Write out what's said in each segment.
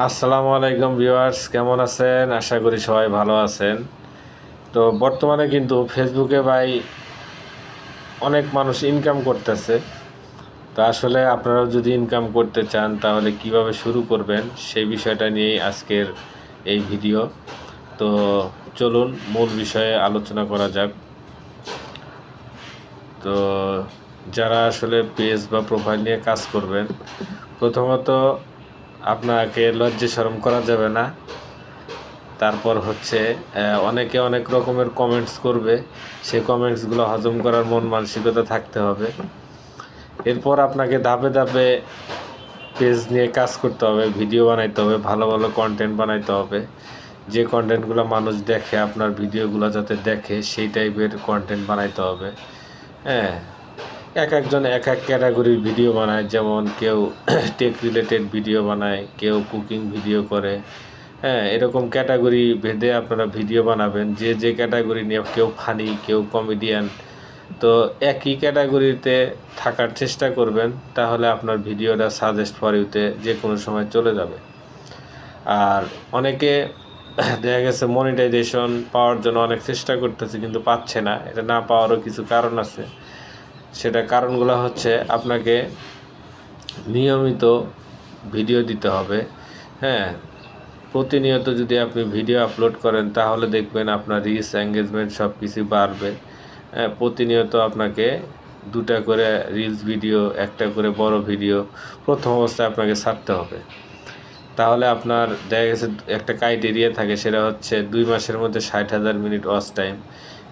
আসসালামু আলাইকুম ভিউয়ার্স, কেমন আছেন? আশা করি সবাই ভালো আছেন। তো বর্তমানে কিন্তু ফেসবুকে ভাই অনেক মানুষ ইনকাম করতেছে। তো আসলে আপনারাও যদি ইনকাম করতে চান, তাহলে কীভাবে শুরু করবেন? সেই বিষয়টা নিয়েই আজকের এই ভিডিও। তো চলুন, মূল বিষয়ে আলোচনা করা যাক। তো যারা আসলে পেজ বা প্রোফাইল নিয়ে কাজ করবেন, প্রথমত আপনাকে লজ্জা শরম করা যাবে না। তারপর হচ্ছে অনেকে অনেক রকমের কমেন্টস করবে। সেই কমেন্টসগুলো হজম করার মন মানসিকতা থাকতে হবে। এরপর আপনাকে ধাপে ধাপে পেজ নিয়ে কাজ করতে হবে ভিডিও বানাইতে হবে, ভালো ভালো কন্টেন্ট বানাইতে হবে। যে কন্টেন্টগুলো মানুষ দেখে, আপনার ভিডিওগুলো যাতে দেখে, সেই টাইপের কন্টেন্ট বানাইতে হবে। হ্যাঁ এক একজন এক এক ক্যাটাগরির ভিডিও বানায়, যেমন কেউ টেক রিলেটেড ভিডিও বানায়, কেউ কুকিং ভিডিও করে। হ্যাঁ এরকম ক্যাটাগরি ভেদে আপনারা ভিডিও বানাবেন। যে যে ক্যাটাগরি নিয়ে কেউ ফানি কেউ কমেডিয়ান তো একই ক্যাটাগরিতে থাকার চেষ্টা করবেন, তাহলে আপনার ভিডিওটা সাজেস্ট ফর ইউতে যে কোনো সময় চলে যাবে। আর অনেকে দেখা গেছে মনিটাইজেশন পাওয়ার জন্য অনেক চেষ্টা করতেছে, কিন্তু পাচ্ছে না। এটা না পাওয়ারও কিছু কারণ আছে। সেটা কারণগুলো হচ্ছে আপনাকে নিয়মিত ভিডিও দিতে হবে হ্যাঁ। প্রতিনিয়ত যদি আপনি ভিডিও আপলোড করেন, তাহলে দেখবেন আপনার রিচ এঙ্গেজমেন্ট সব কিছু বাড়বে। হ্যাঁ প্রতিনিয়ত আপনাকে দুটা করে রিলস ভিডিও একটা করে বড় ভিডিও প্রথম অবস্থায় আপনাকে ছাড়তে হবে। তাহলে আপনার দেখা গেছে একটা ক্রাইটেরিয়া থাকে, সেটা হচ্ছে দুই মাসের মধ্যে ষাট হাজার মিনিট ওয়াচ টাইম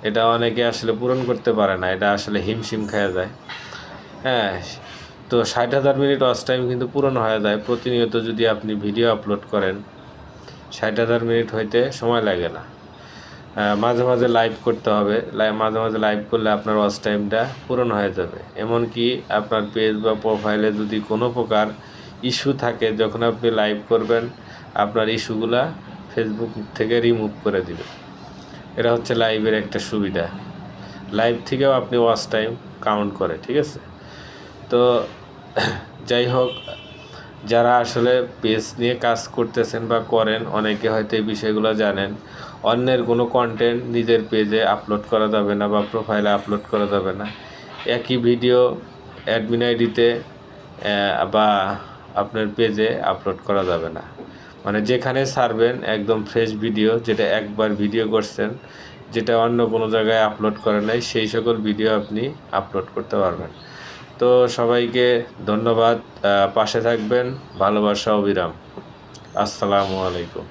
এটা অনেকে আসলে পূরণ করতে পারে না, এটা আসলে হিমশিম খাওয়া যায়। হ্যাঁ তো ষাট হাজার মিনিট ওয়াচ টাইম কিন্তু পূরণ হয়ে যায়। প্রতিনিয়ত যদি আপনি ভিডিও আপলোড করেন, ষাট হাজার মিনিট হইতে সময় লাগে না। মাঝে মাঝে লাইভ করতে হবে। মাঝে মাঝে লাইভ করলে আপনার ওয়াচ টাইমটা পূরণ হয়ে যাবে। এমনকি আপনার পেজ বা প্রোফাইলে যদি কোনো প্রকার ইস্যু থাকে, যখন আপনি লাইভ করবেন, আপনার ইস্যুগুলা ফেসবুক থেকে রিমুভ করে দিবে। এটা হচ্ছে লাইভের একটা সুবিধা। লাইভ থেকেও আপনি ওয়াচ টাইম কাউন্ট করে, ঠিক আছে? তো যাই হোক, যারা আসলে পেজ নিয়ে কাজ করতেছেন বা করেন, অনেকে হয়তো এই বিষয়গুলো জানেন। অন্যের কোনো কন্টেন্ট নিজের পেজে আপলোড করা যাবে না বা প্রোফাইলে আপলোড করা যাবে না। একই ভিডিও অ্যাডমিন আইডিতে বা আপনার পেজে আপলোড করা যাবে না। মানে যেখানে ছাড়বেন একদম ফ্রেশ ভিডিও যেটা একবার ভিডিও করছেন, যেটা অন্য কোনো জায়গায় আপলোড করে নাই, সেই সকল ভিডিও আপনি আপলোড করতে পারবেন। তো সবাইকে ধন্যবাদ পাশে থাকবেন, ভালোবাসা, অবিরাম। আসসালামু আলাইকুম।